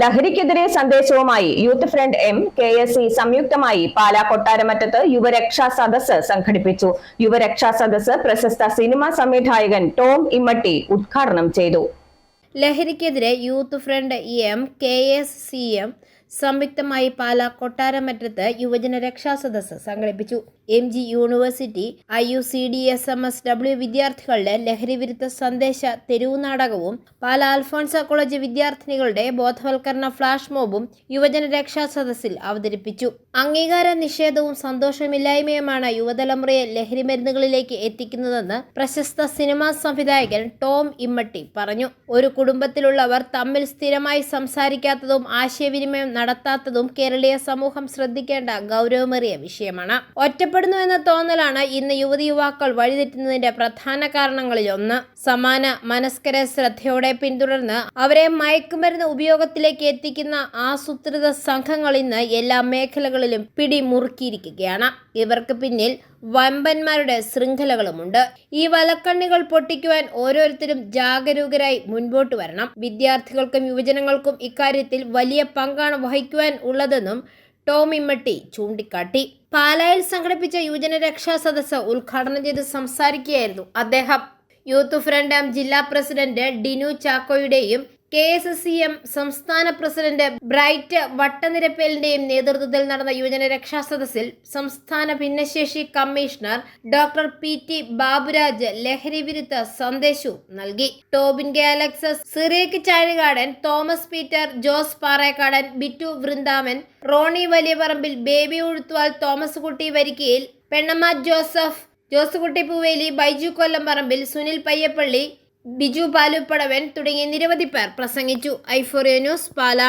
ലഹരിക്കെതിരെ സന്ദേശവുമായി youth front M K S C സംയുക്തമായി പാലാ കൊട്ടാരമറ്റത്ത് യുവരക്ഷാ സദസ് സംഘടിപ്പിച്ചു. യുവരക്ഷാ സദസ് പ്രശസ്ത സിനിമാ സംവിധായകൻ ടോം ഇമ്മട്ടി ഉദ്ഘാടനം ചെയ്തു. ലഹരിക്കെതിരെ youth front M K S C M സംയുക്തമായി പാലാ കൊട്ടാരമറ്റത്ത് യുവജന രക്ഷാ സദസ് സംഘടിപ്പിച്ചു. M G university I U C D S M S W വിദ്യാർത്ഥികളുടെ ലഹരിവിരുദ്ധ സന്ദേശ തെരുവു നാടകവും പാലാ അൽഫോൺസ കോളേജ് വിദ്യാർത്ഥിനികളുടെ ബോധവൽക്കരണ ഫ്ലാഷ് മോബും യുവജന രക്ഷാ സദസ്സിൽ അവതരിപ്പിച്ചു. അംഗീകാര നിഷേധവും സന്തോഷമില്ലായ്മയുമാണ് യുവതലമുറയെ ലഹരി മരുന്നുകളിലേക്ക് എത്തിക്കുന്നതെന്ന് പ്രശസ്ത സിനിമാ സംവിധായകൻ ടോം ഇമ്മട്ടി പറഞ്ഞു. ഒരു കുടുംബത്തിലുള്ളവർ തമ്മിൽ സ്ഥിരമായി സംസാരിക്കാത്തതും ആശയവിനിമയം നടത്താത്തതും കേരളീയ സമൂഹം ശ്രദ്ധിക്കേണ്ട ഗൗരവമേറിയ വിഷയമാണ്. ഒറ്റപ്പെടുന്നു എന്ന തോന്നലാണ് ഇന്ന് യുവതി യുവാക്കൾ വഴിതെറ്റുന്നതിന്റെ പ്രധാന കാരണങ്ങളിൽ ഒന്ന്. സമാന മനസ്കര ശ്രദ്ധയോടെ പിന്തുടർന്ന് അവരെ മയക്കുമരുന്ന് ഉപയോഗത്തിലേക്ക് എത്തിക്കുന്ന ആസൂത്രിത സംഘങ്ങൾ ഇന്ന് എല്ലാ മേഖലകളിലും പിടിമുറുക്കിയിരിക്കുകയാണ്. ഇവർക്ക് പിന്നിൽ വമ്പന്മാരുടെ ശൃംഖലകളുമുണ്ട്. ഈ വലക്കണ്ണികൾ പൊട്ടിക്കുവാൻ ഓരോരുത്തരും ജാഗരൂകരായി മുൻപോട്ട് വരണം. വിദ്യാർത്ഥികൾക്കും യുവജനങ്ങൾക്കും ഇക്കാര്യത്തിൽ വലിയ പങ്കാണ് വഹിക്കുവാൻ ഉള്ളതെന്നും ടോം ഇമ്മട്ടി ചൂണ്ടിക്കാട്ടി. പാലായിൽ സംഘടിപ്പിച്ച യുവജന രക്ഷാ സദസ്സ് ഉദ്ഘാടനം ചെയ്ത് സംസാരിക്കുകയായിരുന്നു അദ്ദേഹം. യൂത്ത് ഫ്രണ്ട് ജില്ലാ president Dinu ചാക്കോയുടെയും K S S C M സംസ്ഥാന പ്രസിഡന്റ് ബ്രൈറ്റ് വട്ടനിരപ്പേലിന്റെയും നേതൃത്വത്തിൽ നടന്ന യുവജന രക്ഷാ സദസ്സിൽ സംസ്ഥാന ഭിന്നശേഷി commissioner doctor P T Baburaj ലഹരി വിരുദ്ധ സന്ദേശവും നൽകി. Tobin K അലക്സസ് സിറേക്ക് Chazhikadan Thomas Peter Jose Parekkadan Bittu Vrindavan Ronnie Valiyaparambil Baby Uzhuthuval Thomas Kutty Varikkayil Pennamma Joseph Josekutty Pooveli Baiju Kollamparambil Sunil Payyappilly Biju Paluppadavan തുടങ്ങിയ നിരവധി പേർ പ്രസംഗിച്ചു. ഐഫോറിയ ന്യൂസ് പാല.